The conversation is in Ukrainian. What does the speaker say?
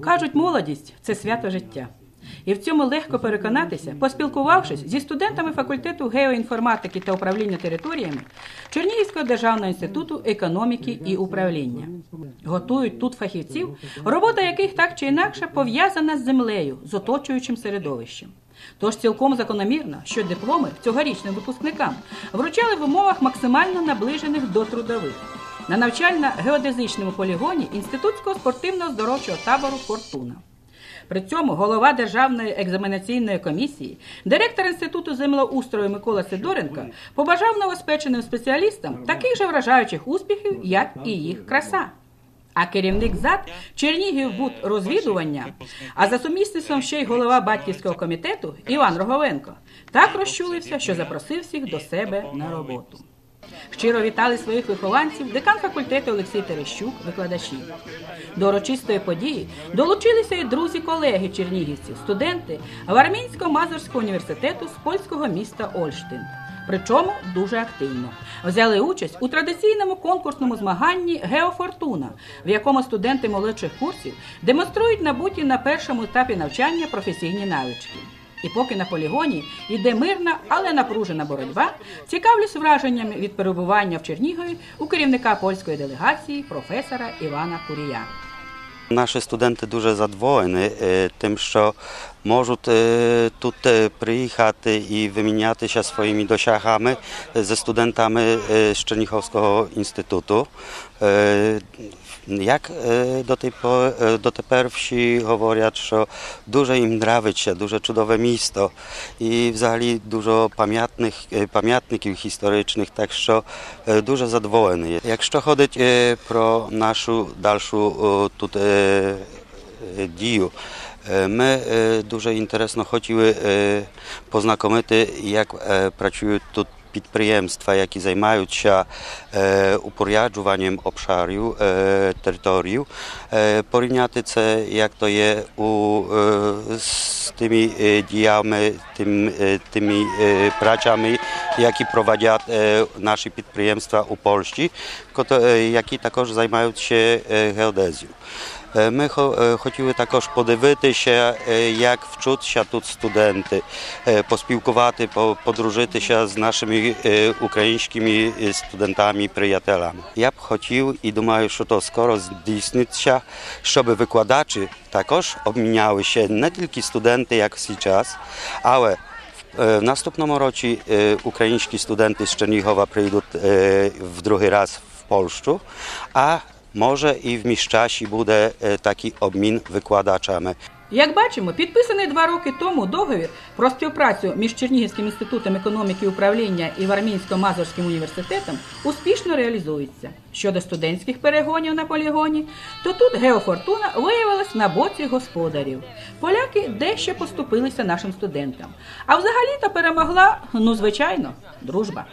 Кажуть, молодість це свято життя. І в цьому легко переконатися, поспілкувавшись зі студентами факультету геоінформатики та управління територіями Чернігівського державного інституту економіки і управління. Готують тут фахівців, робота яких так чи інакше пов'язана з землею, з оточуючим середовищем. Тож цілком закономірно, що дипломи цьогорічним випускникам вручали в умовах максимально наближених до трудових на навчально-геодезичному полігоні Інститутського спортивно-здоровчого табору Фортуна. При цьому голова Державної екзаменаційної комісії, директор Інституту землеустрою Микола Сидоренко побажав новоспеченим спеціалістам таких же вражаючих успіхів, як і їх краса. А керівник ЗАД Чернігівбуд розвідування, а за сумісництвом ще й голова батьківського комітету Іван Роговенко так розчулився, що запросив всіх до себе на роботу. Щиро вітали своїх вихованців декан факультету Олексій Терещук, викладачі. До урочистої події долучилися і друзі-колеги чернігівців, студенти Вармінсько-Мазурського університету з польського міста Ольштин. Причому дуже активно взяли участь у традиційному конкурсному змаганні Геофортуна, в якому студенти молодших курсів демонструють набуті на першому етапі навчання професійні навички. І поки на полігоні йде мирна, але напружена боротьба, цікавлюсь враженнями від перебування в Чернігові у керівника польської делегації професора Івана Курія. Наші студенти дуже задоволені е, тим, що можуть е, тут е, приїхати і вимінятися своїми досягами ze студентами е, з Черніховського інституту. Е, Як е, до tej po- е, дотепер всі говорять, що дуже їм подобається, дуже чудове місто і взагалі дуже пам'ятних е, пам'ятників історичних, так що е, дуже задоволені. Якщо ходить е, про нашу dalszą е, тут е, е, дію, е, ми е, дуже інтересно хотіли е, познайомити, як е, працюють тут підприємства, які займаються е, упоряджуванням обшарів, е, територій, е, порівняти це, як то є у, е, з тими е, діями, тим, е, тими е, працями, які проводять е, наші підприємства у Польщі, кото- е, які також займаються е, геодезією. Е, Ми хо- е, хотіли також подивитися, е, як вчаться тут студенти, е, поспілкувати, по- подружитися з нашими е, українськими е, студентами, приятелями. Я б хотів і думаю, що то скоро здійсниться, щоб викладачі також обмінялися не тільки студенти, як зараз, але Е, В наступному році е, українські студенти з Чернігова прийдуть е, в другий раз в Польщу, а може і в міщасі буде такий обмін викладачами. Як бачимо, підписаний два роки тому договір про співпрацю між Чернігівським інститутом економіки і управління і Вармінсько-Мазурським університетом успішно реалізується. Щодо студентських перегонів на полігоні, то тут геофортуна виявилась на боці господарів. Поляки дещо поступилися нашим студентам. А взагалі-то перемогла, ну звичайно, дружба.